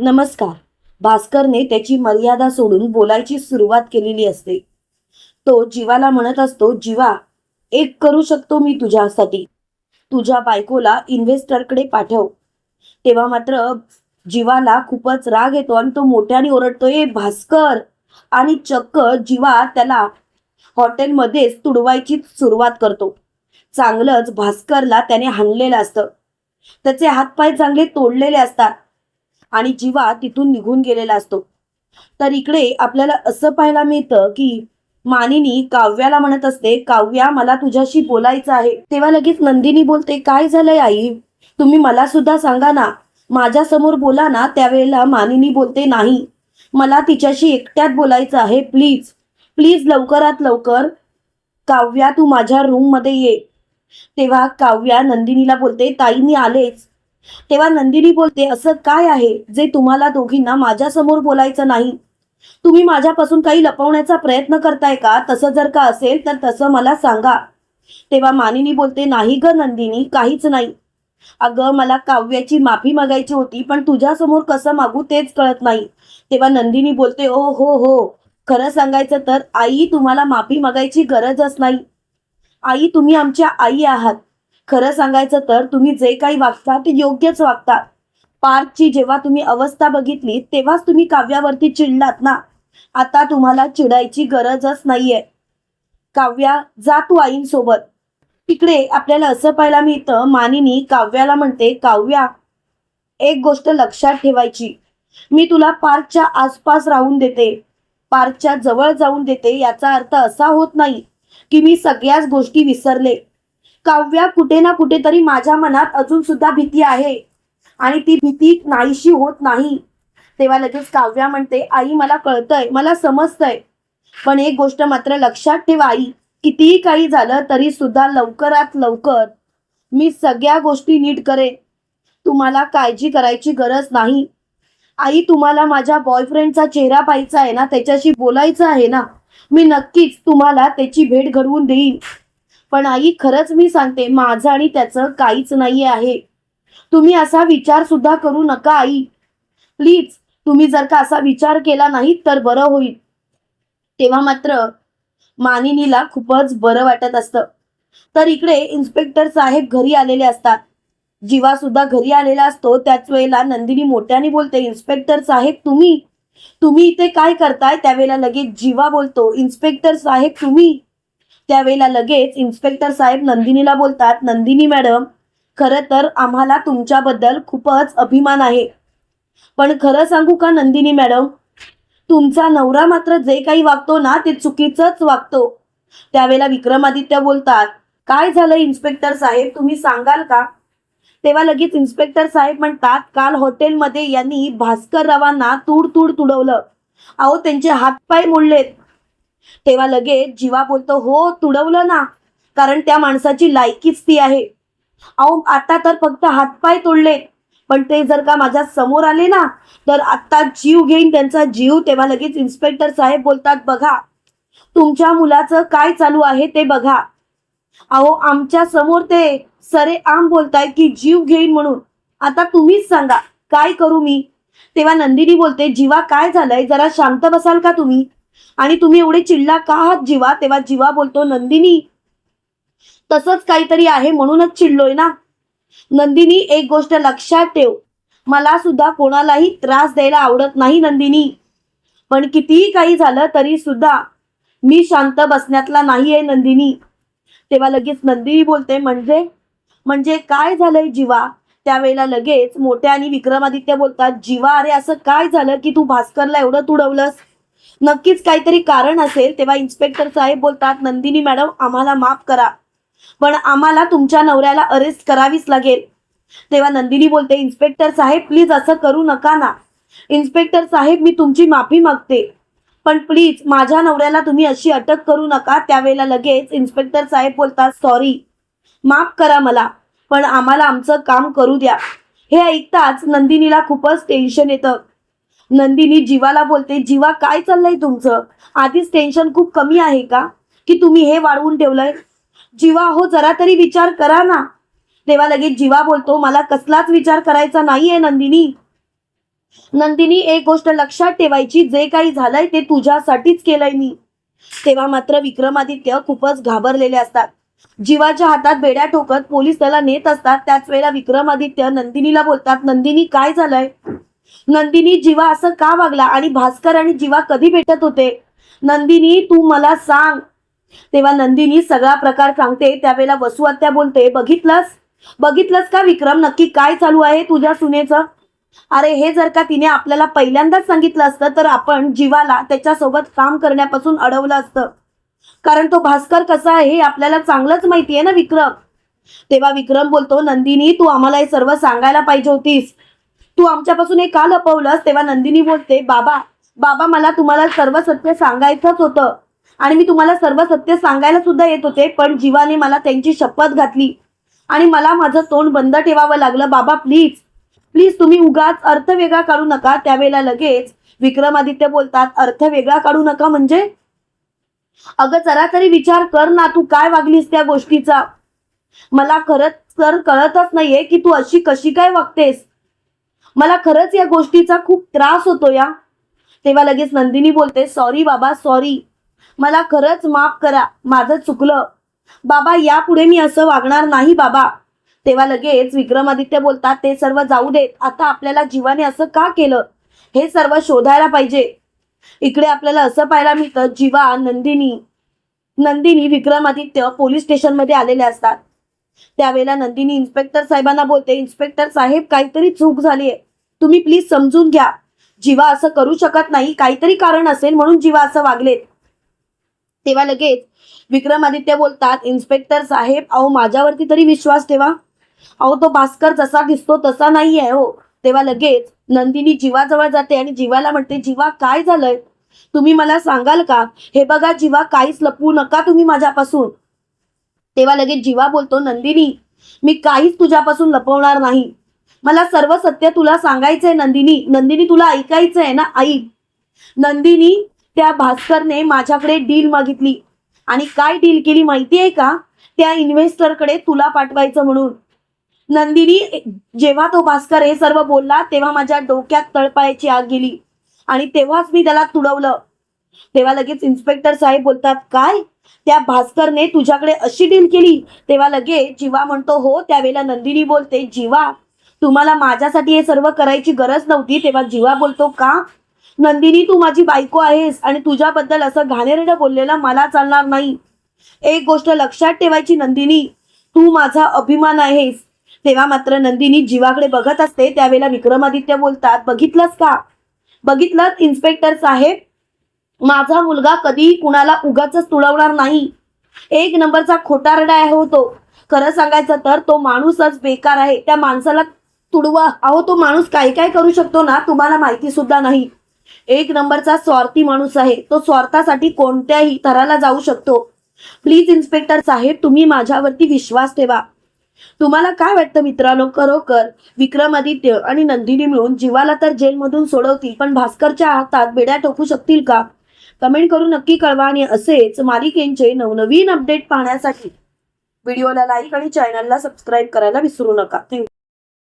नमस्कार. भास्करने त्याची मर्यादा सोडून बोलायची सुरुवात केलेली असते. तो जीवाला म्हणत असतो जीवा एक करू शकतो मी तुझ्यासाठी. तुझ्या बायकोला इन्व्हेस्टरकडे पाठव. तेव्हा मात्र जीवाला खूपच राग येतो आणि तो मोठ्याने ओरडतोय भास्कर! आणि चक्क जीवा त्याला हॉटेलमध्येच तुडवायची सुरुवात करतो. चांगलंच भास्करला त्याने हाणलेलं असतं. त्याचे हातपाय चांगले तोडलेले असतात. आणि जीवा तिथून निघून गेलेला असतो. तर इकडे आपल्याला असं पाहायला मिळतं की मानिनी काव्याला म्हणत असते काव्या मला तुझ्याशी बोलायचं आहे. तेव्हा लगेच नंदिनी बोलते काय झालंय आई? तुम्ही मला सुद्धा सांगा ना. माझ्यासमोर बोला ना. त्यावेळेला मानिनी बोलते नाही. मला तिच्याशी एकट्यात बोलायचं आहे प्लीज. प्लीज लवकरात लवकर काव्या तू माझ्या रूममध्ये ये. तेव्हा काव्या नंदिनीला बोलते ताई मी आलेच. तेव्हा नंदिनी बोलते असं काय आहे जे तुम्हाला दोघींना माझ्यासमोर बोलायचं नाही? तुम्ही माझ्यापासून काही लपवण्याचा प्रयत्न करताय का? तसं जर का असेल तर तसं मला सांगा. तेव्हा मानिनी बोलते नाही ग नंदिनी काहीच नाही. अगं मला काव्याची माफी मागायची होती पण तुझ्यासमोर कसं मागू तेच कळत नाही. तेव्हा नंदिनी बोलते ओ हो हो. खरं सांगायचं तर आई तुम्हाला माफी मागायची गरजच नाही. आई तुम्ही आमच्या आई आहात. खरं सांगायचं तर तुम्ही जे काही वागता ते योग्यच वागता. पार्कची जेव्हा तुम्ही अवस्था बघितली तेव्हाच तुम्ही काव्यावरती चिडलात ना. आता तुम्हाला चिडायची गरजच नाहीये. काव्या जा तू आईंसोबत. तिकडे आपल्याला असं पाहायला मिळतं मानिनी काव्याला म्हणते काव्या एक गोष्ट लक्षात ठेवायची. मी तुला पार्कच्या आसपास राहून देते. पार्कच्या जवळ जाऊन देते याचा अर्थ असा होत नाही की मी सगळ्याच गोष्टी विसरले. काव्या कुठे ना कुठेतरी माझ्या मनात अजून सुद्धा भीती आहे. आणि ती भीती नाहीशी होत नाही. तेव्हा लगेच काव्या म्हणते आई मला कळतंय मला समजतंय. पण एक गोष्ट मात्र लक्षात ठेवा आई. कितीही काही झालं तरी सुद्धा लवकरात लवकर मी सगळ्या गोष्टी नीट करेन. तुम्हाला काळजी करायची गरज नाही. आई तुम्हाला माझ्या बॉयफ्रेंडचा चेहरा पाहायचा आहे ना त्याच्याशी बोलायचं आहे ना मी नक्कीच तुम्हाला त्याची भेट घडवून देईन. पण आई खरंच मी सांगते माझं आणि त्याचं काहीच नाही आहे. तुम्ही असा विचार सुद्धा करू नका आई. प्लीज तुम्ही जर का असा विचार केला नाही तर बरं होईल. तेव्हा मात्र मानिनीला खूपच बरं वाटत असतं. तर इकडे इन्स्पेक्टर साहेब घरी आलेले असतात. जीवा सुद्धा घरी आलेला असतो. त्याच वेळेला नंदिनी मोठ्याने बोलते इन्स्पेक्टर साहेब तुम्ही तुम्ही इथे काय करताय? त्यावेळेला लगेच जीवा बोलतो इन्स्पेक्टर साहेब तुम्ही त्यावेळेला लगेच इन्स्पेक्टर साहेब नंदिनीला बोलतात नंदिनी मॅडम खरं तर आम्हाला तुमच्याबद्दल खूपच अभिमान आहे. पण खरं सांगू का नंदिनी मॅडम? तुमचा नवरा मात्र जे काही वागतो ना ते चुकीचंच वागतो. त्यावेळेला विक्रमादित्य बोलतात काय झालं इन्स्पेक्टर साहेब तुम्ही सांगाल का? तेव्हा लगेच इन्स्पेक्टर साहेब म्हणतात काल हॉटेलमध्ये यांनी भास्कर रावांना तूड तूड तुडवलं. अहो त्यांचे हातपाय मोडलेत. तेव्हा लगेच जीवा बोलतो हो तुडवलं ना. कारण त्या माणसाची लायकीच ती आहे. अहो आता तर फक्त हातपाय तोडले. पण ते जर का माझ्यासमोर आले ना तर आत्ता जीव घेईन त्यांचा जीव. तेव्हा लगेच इन्स्पेक्टर साहेब बोलतात बघा तुमच्या मुलाचं काय चालू आहे ते बघा. अहो आमच्यासमोर ते सरे आम बोलताय की जीव घेईन म्हणून. आता तुम्हीच सांगा काय करू मी? तेव्हा नंदिनी बोलते जीवा काय झालंय? जरा शांत बसाल का तुम्ही? आणि तुम्ही एवढे चिडला का आहात जीवा? तेव्हा जीवा बोलतो नंदिनी तसंच काहीतरी आहे म्हणूनच चिडलोय ना. नंदिनी एक गोष्ट लक्षात ठेव. मला सुद्धा कोणालाही त्रास द्यायला आवडत नाही नंदिनी. पण कितीही काही झालं तरी सुद्धा मी शांत बसण्यातला नाही आहे नंदिनी. तेव्हा लगेच नंदिनी बोलते म्हणजे? म्हणजे काय झालंय जीवा? त्यावेळेला लगेच मोठ्या आणि विक्रमादित्य बोलतात जीवा अरे असं काय झालं की तू भास्करला एवढं तुडवलंस? नक्कीच काहीतरी कारण असेल तेव्हा इन्स्पेक्टर साहेब बोलतात नंदिनी मॅडम आम्हाला माफ करा. पण आम्हाला तुमच्या नवऱ्याला अरेस्ट करावीच लागेल. तेव्हा नंदिनी बोलते इन्स्पेक्टर साहेब प्लीज असं करू नका ना. इन्स्पेक्टर साहेब मी तुमची माफी मागते. पण प्लीज माझ्या नवऱ्याला तुम्ही अशी अटक करू नका. त्यावेळेला लगेच इन्स्पेक्टर साहेब बोलतात सॉरी माफ करा मला पण आम्हाला आमचं काम करू द्या. हे ऐकताच नंदिनीला खूपच टेन्शन येतं. नंदिनी जीवाला बोलते जीवा काय चाललंय तुमचं? आधीच टेन्शन खूप कमी आहे का? की तुम्ही हे वाढवून ठेवलंय? जीवा हो जरा तरी विचार करा ना. तेव्हा लगेच जीवा बोलतो मला कसलाच विचार करायचा नाहीये नंदिनी. नंदिनी एक गोष्ट लक्षात ठेवायची जे काही झालंय ते तुझ्यासाठीच केलंय मी. तेव्हा मात्र विक्रमादित्य खूपच घाबरलेले असतात. जीवाच्या हातात बेड्या ठोकत पोलीस त्याला नेत असतात. त्याच वेळेला विक्रमादित्य नंदिनीला बोलतात नंदिनी काय झालंय? नंदिनी जीवा असं का वागला? आणि भास्कर आणि जीवा कधी भेटत होते? नंदिनी तू मला सांग. तेव्हा नंदिनी सगळा प्रकार सांगते. त्यावेळेला वसू आत्या बोलते बघितलंस? बघितलंस का विक्रम? नक्की काय चालू आहे तुझ्या सुनेचं? अरे हे जर का तिने आपल्याला पहिल्यांदाच सांगितलं असतं तर आपण जीवाला त्याच्यासोबत काम करण्यापासून अडवलं असतं. कारण तो भास्कर कसा आहे हे आपल्याला चांगलंच माहिती आहे ना विक्रम? तेव्हा विक्रम बोलतो नंदिनी तू आम्हाला हे सर्व सांगायला पाहिजे होतीस. तू आमच्यापासून हे का लपवलंस? तेव्हा नंदिनी बोलते बाबा बाबा मला तुम्हाला सर्व सत्य सांगायचंच होतं. आणि मी तुम्हाला सर्व सत्य सांगायला सुद्धा येत होते पण जीवाने मला त्यांची शपथ घातली. आणि मला माझं तोंड बंद ठेवावं लागलं. बाबा प्लीज प्लीज तुम्ही उगाच अर्थ वेगळा काढू नका. त्यावेळेला लगेच विक्रमादित्य बोलतात अर्थ वेगळा काढू नका म्हणजे? अगं जरा तरी विचार कर ना तू काय वागलीस त्या गोष्टीचा? मला खरंच तर कळतच नाहीये की तू अशी कशी काय वागतेस. मला खरंच या गोष्टीचा खूप त्रास होतो या. तेव्हा लगेच नंदिनी बोलते सॉरी बाबा सॉरी मला खरंच माफ करा माझं चुकलं. बाबा यापुढे मी असं वागणार नाही बाबा. तेव्हा लगेच विक्रमादित्य बोलतात ते सर्व जाऊ देत. आता आपल्याला जीवाने असं का केलं? हे सर्व शोधायला पाहिजे. इकडे आपल्याला असं पाहायला मिळतं जीवा नंदिनी. नंदिनी विक्रमादित्य पोलीस स्टेशनमध्ये आलेले असतात. त्यावेळेला नंदिनी इन्स्पेक्टर साहेबांना बोलते इन्स्पेक्टर साहेब काहीतरी चूक झाली आहे तुम्ही प्लीज समजून घ्या. जीवा असं करू शकत नाही काहीतरी कारण असेल म्हणून जीवा असं वागलेत. तेव्हा लगेच विक्रमादित्य बोलतात इन्स्पेक्टर साहेब अहो माझ्यावरती तरी विश्वास ठेवा. अहो तो भास्कर जसा दिसतो तसा नाही आहे हो. तेव्हा लगेच नंदिनी जीवाजवळ जाते आणि जीवाला म्हणते जीवा काय झालंय? तुम्ही मला सांगाल का? हे बघा जीवा काहीच लपवू नका तुम्ही माझ्यापासून. तेव्हा लगेच जीवा बोलतो नंदिनी मी काहीच तुझ्यापासून लपवणार नाही. मला सर्व सत्य तुला सांगायचंय नंदिनी. नंदिनी तुला ऐकायचं आहे ना ऐक नंदिनी त्या भास्करने माझ्याकडे डील मागितली. आणि काय डील केली माहिती आहे का? त्या इन्व्हेस्टरकडे तुला पाठवायचं म्हणून. नंदिनी जेव्हा तो भास्कर हे सर्व बोलला तेव्हा माझ्या डोक्यात तळपायाची आग गेली. आणि तेव्हाच मी त्याला तुडवलं. तेव्हा लगेच इन्स्पेक्टर साहेब बोलतात काय? त्या भास्करने तुझ्याकडे अशी डील केली? तेव्हा लगेच जीवा म्हणतो हो त्यावेळेला नंदिनी बोलते जीवा तुम्हाला माझ्यासाठी हे सर्व करायची गरज नव्हती. तेव्हा जीवा बोलतो का? नंदिनी तू माझी बायको आहेस आणि तुझ्याबद्दल असं घाणेरडं बोललेलं मला चालणार नाही. एक गोष्ट लक्षात ठेवायची नंदिनी. तू माझा अभिमान आहेस. तेव्हा मात्र नंदिनी जीवाकडे बघत असते त्यावेळेला विक्रमादित्य बोलतात बघितलंस का? बघितलं इन्स्पेक्टर साहेब. माझा मुलगा कधीही कुणाला उगाच तुडवणार नाही. एक नंबरचा खोटारडा आहे हो तो. खरं सांगायचं तर तो माणूसच बेकार आहे. त्या माणसाला तुडवा. अहो तो माणूस काय काय करू शकतो ना तुम्हाला माहिती सुद्धा नाही. एक नंबरचा स्वार्थी माणूस आहे. तो स्वार्थासाठी कोणत्याही थराला जाऊ शकतो. प्लीज इन्स्पेक्टर साहेब तुम्ही माझ्यावरती विश्वास ठेवा. तुम्हाला काय वाटतं मित्रांनो? खरोखर विक्रमादित्य आणि नंदिनी मिळून जीवाला तर जेलमधून सोडवतील पण भास्करच्या हातात बेड्या टोकू शकतील का? कमेंट करून नक्की कळवा आणि असेच मालिकेंचे नवनवीन अपडेट पाहण्यासाठी व्हिडिओला लाईक आणि चॅनलला सबस्क्राईब करायला विसरू नका. थँक्यू.